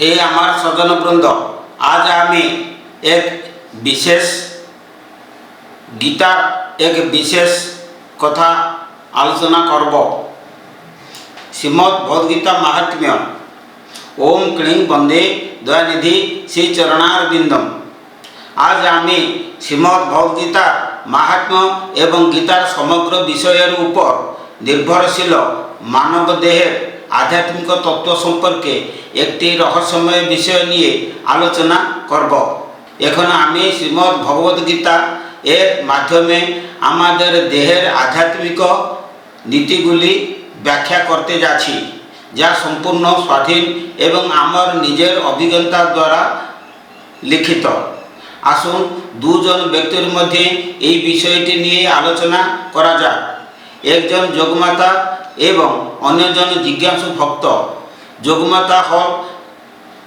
হে আমার স্বজনবৃন্দ, আজ আমি এক বিশেষ গীতার এক বিশেষ কথা আলোচনা করব। শ্রীমদ্ ভগবদ্গীতা মাহাত্ম্য। ওম ক্লিং বন্দে দয়ানিধি শ্রী চরণারবিন্দম। আজ আমি শ্রীমদ্ ভগবদ্গীতা মাহাত্ম্য এবং গীতার সমগ্র বিষয়ের উপর নির্ভরশীল মানব দেহের আধ্যাত্মিক তত্ত্ব সম্পর্কে একটি রহস্যময় বিষয় নিয়ে আলোচনা করব। এখন আমি শ্রীমদ্ ভগবদ্গীতা এর মাধ্যমে আমাদের দেহের আধ্যাত্মিক নীতিগুলি ব্যাখ্যা করতে যাচ্ছি, যা সম্পূর্ণ স্বাধীন এবং আমার নিজের অভিজ্ঞতা দ্বারা লিখিত। আসুন দুজন ব্যক্তির মধ্যে এই বিষয়টি নিয়ে আলোচনা করা যাক। একজন যোগমাতা এবং অন্যজন জিজ্ঞাসু ভক্ত। যোগমাতা হল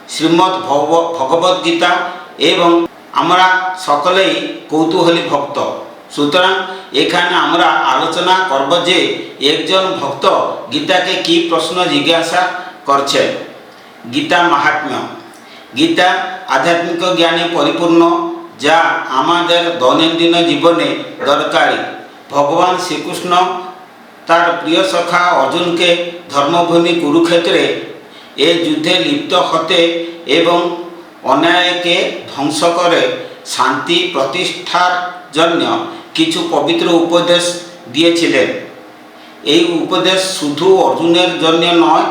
শ্রীমদ্ ভগব- ভগবদ গীতা এবং আমরা সকলেই কৌতূহলী ভক্ত। সুতরাং এখানে আমরা আলোচনা করব যে একজন ভক্ত গীতাকে কি প্রশ্ন জিজ্ঞাসা করছেন গীতা মাহাত্ম্য। গীতা আধ্যাত্মিক জ্ঞানে পরিপূর্ণ, যা আমাদের দৈনন্দিন জীবনে দরকারি। ভগবান শ্রীকৃষ্ণ তার প্রিয় সখা অর্জুনকে ধর্মভূমি কুরুক্ষেত্রে এ যুদ্ধে লিপ্ত হতে এবং অন্যায়কে ধ্বংস করে শান্তি প্রতিষ্ঠার জন্য কিছু পবিত্র উপদেশ দিয়েছিলেন। এই উপদেশ শুধু অর্জুনের জন্য নয়,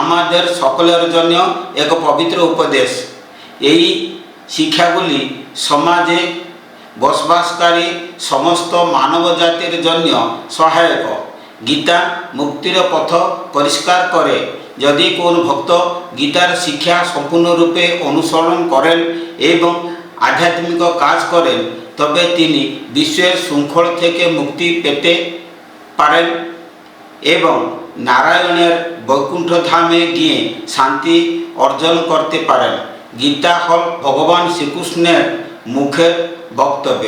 আমাদের সকলের জন্য এক পবিত্র উপদেশ। এই শিক্ষাগুলি সমাজে বসবাসকারী সমস্ত মানব জাতির জন্য সহায়ক। গীতা মুক্তির পথ পরিষ্কার করে। যদি কোন ভক্ত গীতার শিক্ষা সম্পূর্ণরূপে অনুসরণ করেন এবং আধ্যাত্মিক কাজ করেন, তবে তিনি বিশ্বের শৃঙ্খল থেকে মুক্তি পেতে পারেন এবং নারায়ণের বৈকুণ্ঠ ধামে গিয়ে শান্তি অর্জন করতে পারেন। গীতা হল ভগবান শ্রীকৃষ্ণের মুখের বক্তব্য,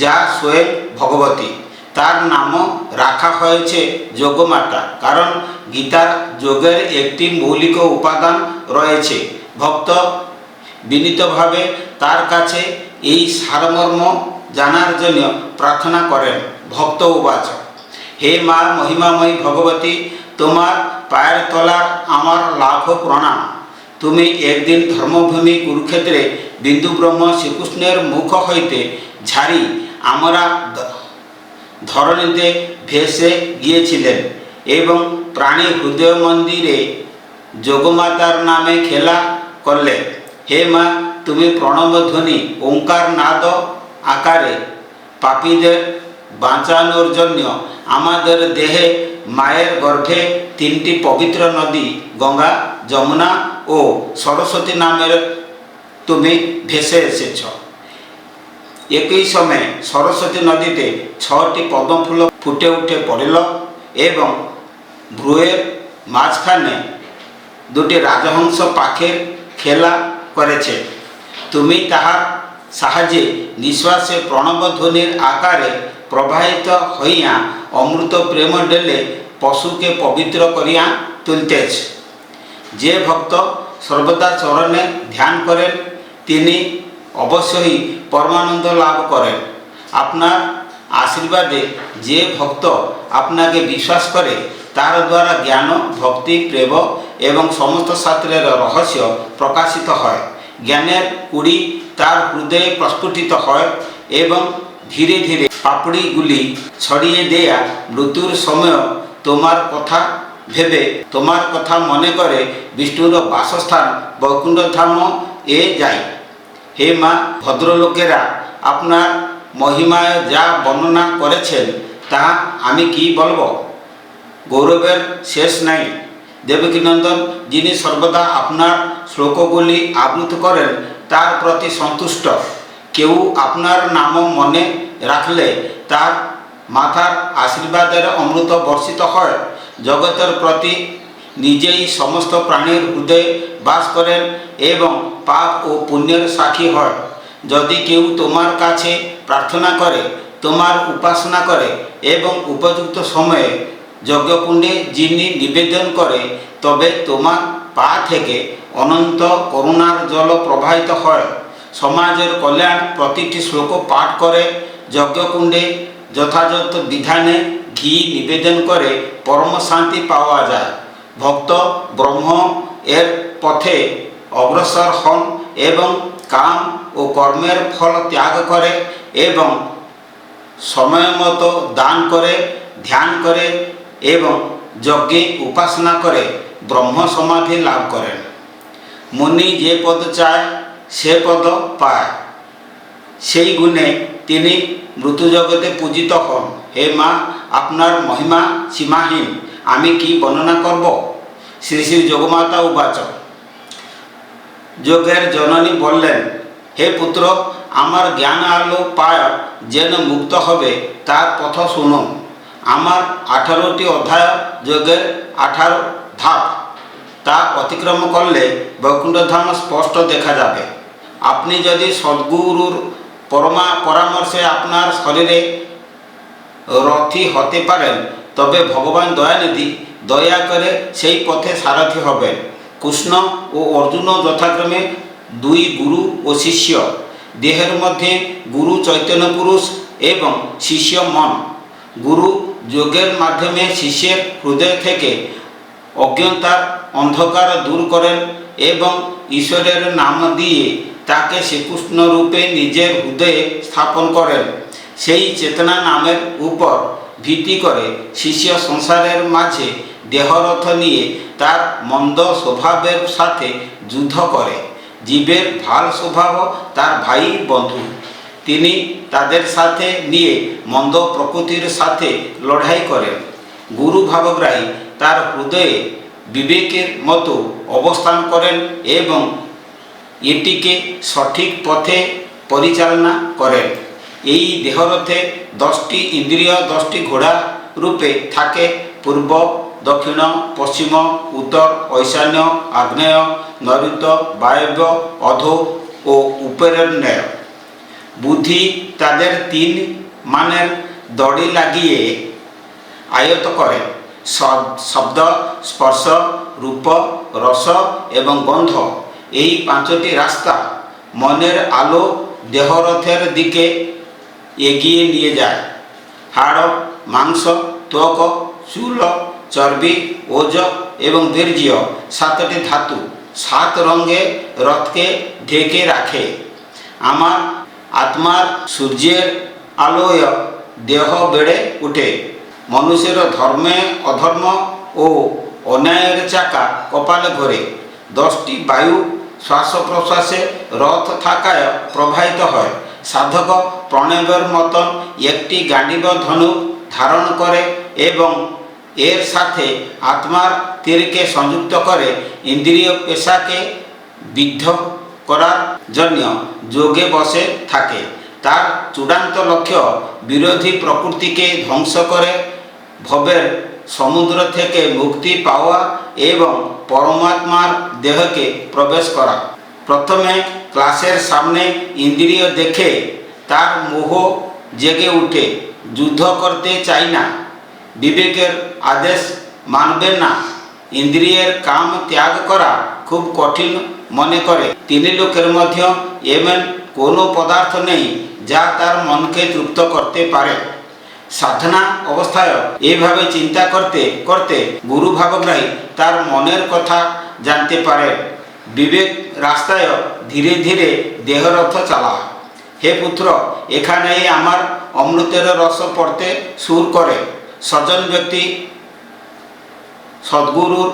যা স্বয়ং ভগবতী। তার নামও রাখা হয়েছে যোগমাতা। কারণ গীতার যোগের একটি মৌলিক উপাদান রয়েছে। ভক্ত বিনীতভাবে তার কাছে এই সারমর্ম জানার জন্য প্রার্থনা করেন, ভক্ত উবাচ হে মা মহিমাময়ী ভগবতী, তোমার পায়ের তলার আমার লাখো প্রণাম। তুমি একদিন ধর্মভূমি কুরুক্ষেত্রে বিন্দু ব্রহ্ম শ্রীকৃষ্ণের মুখ হইতে ঝাড়ি, আমরা ধরণীতে ভেসে গিয়েছিলেন এবং প্রাণী হৃদয় মন্দিরে যোগমাতার নামে খেলা করলে, হে মা, তুমি প্রণবধ্বনি, ওঙ্কার নাদ আকারে, পাপীদের বাঁচানোর জন্য আমাদের দেহে মায়ের গর্ভে তিনটি পবিত্র নদী, গঙ্গা, যমুনা ও সরস্বতী নামের তুমি ভেসে এসেছ। একই সময়ে সরস্বতী নদীতে ছটি পদ্মফুল ফুটে উঠে পড়িল এবং ভ্রুয়ের মাঝখানে দুটি রাজহংস পাখির খেলা করেছে। তুমি তাহার সাহায্যে নিঃশ্বাসে প্রণবধ্বনির আকারে প্রবাহিত হইয়া অমৃত প্রেম ডেলে পশুকে পবিত্র করিয়া তুলতেছ। যে ভক্ত সর্বদা চরণে ধ্যান করেন, তিনি অবশ্যই পরমানন্দ লাভ করেন। আপনার আশীর্বাদে যে ভক্ত আপনাকে বিশ্বাস করে, তার দ্বারা জ্ঞান, ভক্তি, প্রেম এবং সমস্ত শাস্ত্রের রহস্য প্রকাশিত হয়। জ্ঞানের কুড়ি তার হৃদয়ে প্রস্ফুটিত হয় এবং ধীরে ধীরে পাপড়িগুলি ছড়িয়ে দেয়া মৃত্যুর সময় তোমার কথা ভেবে, তোমার কথা মনে করে বিষ্ণুর বাসস্থান বৈকুণ্ঠ ধাম এ যায়। হে মা ভদ্রলোকেরা, আপনার মহিমায় যা বর্ণনা করেছেন, তা আমি কি বলব? গৌরবের শেষ নাই। দেবকীনন্দন যিনি সর্বদা আপনার শ্লোকগুলি আবৃত করেন, তার প্রতি সন্তুষ্ট। কেউ আপনার নাম মনে রাখলে তার মাথার আশীর্বাদের অমৃত বর্ষিত হয়। জগতের প্রতি নিজেই সমস্ত প্রাণীর হৃদয়ে বাস করেন এবং পাপ ও পুণ্যের সাক্ষী হয়। যদি কেউ তোমার কাছে প্রার্থনা করে, তোমার উপাসনা করে এবং উপযুক্ত সময়ে যজ্ঞকুণ্ডে যিনি নিবেদন করে, তবে তোমার পা থেকে অনন্ত করুণার জল প্রবাহিত হয়। সমাজের কল্যাণ প্রতিটি শ্লোক পাঠ করে, যজ্ঞকুণ্ডে যথাযথ বিধানে ঘি নিবেদন করে পরম শান্তি পাওয়া যায়। ভক্ত, ব্রহ্ম এর পথে অগ্রসর হন এবং কাম ও কর্মের ফল ত্যাগ করে এবং সময় মতো দান করে, ধ্যান করে এবং যজ্ঞে উপাসনা করে ব্রহ্ম সমাধি লাভ করেন। মুনি যে পদ চায়, সে পদ পায়। সেই গুণে তিনি মৃত্যু জগতে পূজিত হন। হে মা, আপনার মহিমা সীমাহীন, আমি কি বর্ণনা করব? শ্রী শ্রী যোগমাতা উবাচ। যোগের জননী বললেন, হে পুত্র, আমার জ্ঞান আলো পায় যেন মুক্ত হবে, তার পথ শুনুন আমার আঠারোটি অধ্যায় যোগের আঠারো ধাপ, তা অতিক্রম করলে বৈকুণ্ঠধাম স্পষ্ট দেখা যাবে। আপনি যদি সদ্গুরুর পরমা পরামর্শে আপনার শরীরে রথি হতে পারেন, তবে ভগবান দয়ানিধি দয়া করে সেই পথে সারথি হবেন। কৃষ্ণ ও অর্জুন যথাক্রমে দুই গুরু ও শিষ্য। দেহের মধ্যে গুরু চৈতন্য পুরুষ এবং শিষ্য মন। গুরু যোগের মাধ্যমে শিষ্যের হৃদয় থেকে অজ্ঞতার অন্ধকার দূর করেন এবং ঈশ্বরের নাম দিয়ে তাকে শ্রীকৃষ্ণ রূপে নিজের হৃদয়ে স্থাপন করেন। সেই চেতনা নামের উপর ভিত্তি করে। শিষ্য সংসারের মাঝে দেহরথ নিয়ে তার মন্দ স্বভাবের সাথে যুদ্ধ করে। জীবের ভালো স্বভাব তার ভাই বন্ধু। তিনি তাদের সাথে নিয়ে মন্দ প্রকৃতির সাথে লড়াই করেন। গুরু ভাবগ্রাহী তার হৃদয়ে বিবেকের মতো অবস্থান করেন এবং এটিকে সঠিক পথে পরিচালনা করেন। এই দেহরথে দশটি ইন্দ্রিয়, দশটি ঘোড়া রূপে থাকে পূর্ব, দক্ষিণ, পশ্চিম, উত্তর, ঐশান্য, আগ্নেয় নৈಋত্য বায়ব্য, অধ ও উপরের ন্যায় বুদ্ধি তাদের তিন মানের দড়ি লাগিয়ে আয়ত করে। শব- শব্দ, স্পর্শ, রূপ, রস এবং গন্ধ। এই পাঁচটি রাস্তা মনের আলো দেহরথের দিকে এগিয়ে নিয়ে যায়। হাড়, মাংস, ত্বক, চুল, চর্বি, ওজ এবং বীর্য সাতটি ধাতু সাত রঙে রথকে ঢেকে রাখে। আমার আত্মার সূর্যের আলোয় দেহ বেড়ে উঠে। মনুষ্যের ধর্মে অধর্ম ও অন্যায়ের চাকা কপালে ঘোরে। দশটি বায়ু শ্বাস প্রশ্বাসে রথ থাকায় প্রবাহিত হয়। সাধক প্রণবের মতন একটি গান্ডীব ধনুক ধারণ করে এবং এর সাথে আত্মার তীরকে সংযুক্ত করে ইন্দ্রিয় পেশাকে বিদ্ধ করার জন্য যোগে বসে থাকে। তার চূড়ান্ত লক্ষ্য বিরোধী প্রকৃতিকে ধ্বংস করে ভবের সমুদ্র থেকে মুক্তি পাওয়া এবং পরমাত্মার দেহকে প্রবেশ করা। প্রথমে ক্লাসের সামনে ইন্দ্রিয় দেখে তার মোহ জেগে উঠে, যুদ্ধ করতে চাই না। বিবেকের আদেশ মানবে না। ইন্দ্রিয়ের কাম ত্যাগ করা খুব কঠিন মনে করে। তিনি লোকের মধ্যে এমন কোনো পদার্থ নেই যা তার মনকে তৃপ্ত করতে পারে। সাধনা অবস্থায় এইভাবে চিন্তা করতে করতে গুরু ভাবগ্রাহী তার মনের কথা জানতে পারে। বিবেক রাস্তায় ধীরে ধীরে দেহরথ চালা। হে পুত্র, এখানেই আমার অমৃতের রস পড়তে সুর করে। সজ্জন ব্যক্তি সদ্গুরুর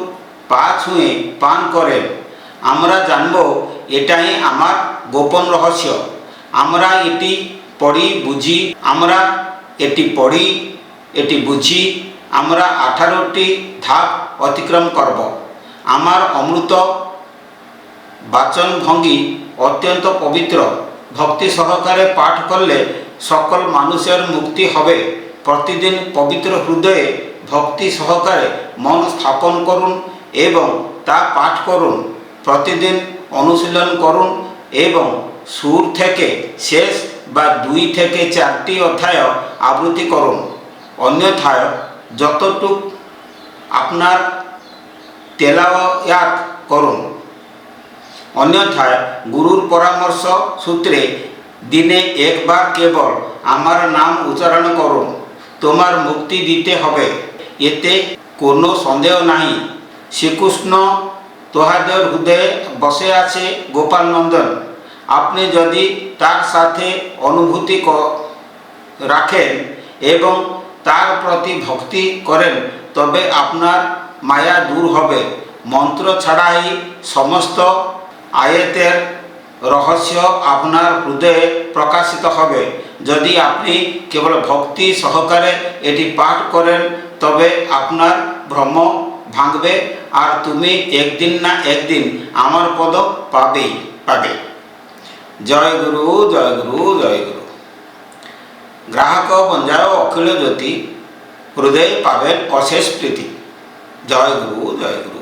পা ছুঁয়ে পান করেন আমরা জানব এটাই আমার গোপন রহস্য। আমরা এটি পড়ি বুঝি, আমরা এটি পড়ি, এটি বুঝি, আমরা আঠারোটি ধাপ অতিক্রম করব। আমার অমৃত বাচন ভঙ্গি অত্যন্ত পবিত্র। ভক্তি সহকারে পাঠ করলে সকল মানুষের মুক্তি হবে। প্রতিদিন পবিত্র হৃদয়ে ভক্তি সহকারে মন স্থাপন করুন এবং তা পাঠ করুন। প্রতিদিন অনুশীলন করুন এবং সুর থেকে শেষ বা দুই থেকে চারটি অধ্যায় আবৃত্তি করুন। অন্যথায় যতটুক আপনার তেলাওয়াত করুন। অন্যথায় গুরুর পরামর্শ সূত্রে দিনে একবার কেবল আমার নাম উচ্চারণ করুন, তোমার মুক্তি দিতে হবে। এতে কোনো সন্দেহ নাই। শ্রীকৃষ্ণ তোহাদের হৃদয়ে বসে আছে গোপাল নন্দন। আপনি যদি তার সাথে অনুভূতি রাখেন এবং তার প্রতি ভক্তি করেন, তবে আপনার মায়া দূর হবে। মন্ত্র ছাড়াই সমস্ত আয়তের রহস্য আপনার হৃদয়ে প্রকাশিত হবে। যদি আপনি কেবল ভক্তি সহকারে এটি পাঠ করেন, তবে আপনার ভ্রম ভাঙবে আর তুমি একদিন না একদিন আমার পদ পাবেই, পাবে। জয় গুরু জয় গুরু জয় গুরু। গ্রাহক বঞ্জায় অখিল জ্যোতি, হৃদয় পাবেন অশেষ প্রীতি। জয় গুরু জয় গুরু।